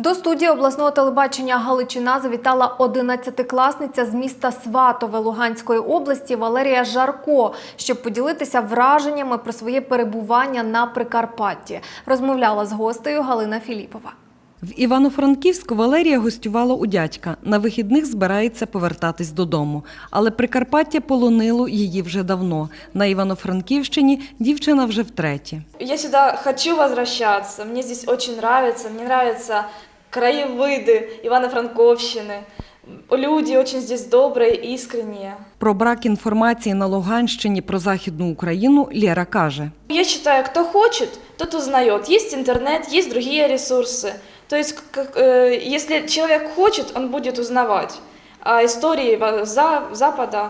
До студії обласного телебачення Галичина завітала 11-класниця з міста Сватове Луганської області Валерія Жарко, щоб поділитися враженнями про своє перебування на Прикарпатті. Розмовляла з гостею Галина Філіпова. В Івано-Франківську Валерія гостювала у дядька. На вихідних збирається повертатись додому. Але Прикарпаття полонило її вже давно. На Івано-Франківщині дівчина вже втретє. Я сюда хочу возвращаться. Мне здесь очень нравится. Мне нравятся краевыды Ивано-Франковщины. Люди очень здесь добрые, искренние. Про брак інформації на Луганщині про Західну Україну Лєра каже. Я считаю, кто хочет, тот узнает. Есть интернет, есть другие ресурсы. То есть, как, э, если человек хочет, он будет узнавать о истории Ва- За- Запада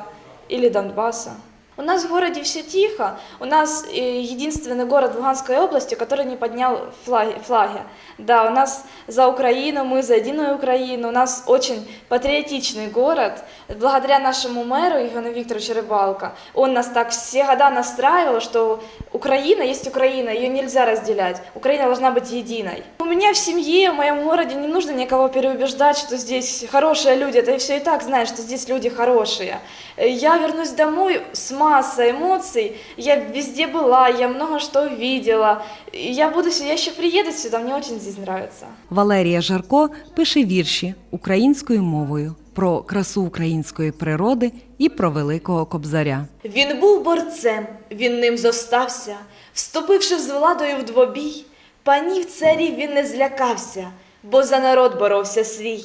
или Донбасса. У нас в городе все тихо. У нас э, единственный город Луганской области, который не поднял флаги. флаги. Да, у нас за Украину, мы за единую Украину. У нас очень патриотичный город. Благодаря нашему мэру Ивану Викторовичу Рыбалко, он нас так все года настраивал, что Украина есть Украина, ее нельзя разделять. Украина должна быть единой. У меня в семье, в моем городе не нужно никого переубеждать, что здесь хорошие люди. Это все и так знают, что здесь люди хорошие. Э, Я вернусь домой с массой эмоций. Я везде была, я много что видела. Я буду, я еще приеду сюда, мне очень здесь нравится. Валерія Жарко пише вірші українською мовою про красу української природи і про великого кобзаря. Він був борцем, він ним зостався, вступивши з владою в двобій, панів царів він не злякався, бо за народ боровся свій.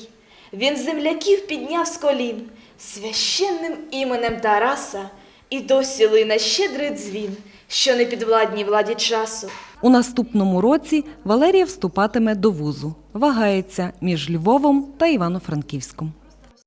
Він земляків підняв з колін священним іменем Тараса, і досі лине щедрий дзвін, що не підвладній владі часу. У наступному році Валерія вступатиме до вузу. Вагається між Львовом та Івано-Франківськом.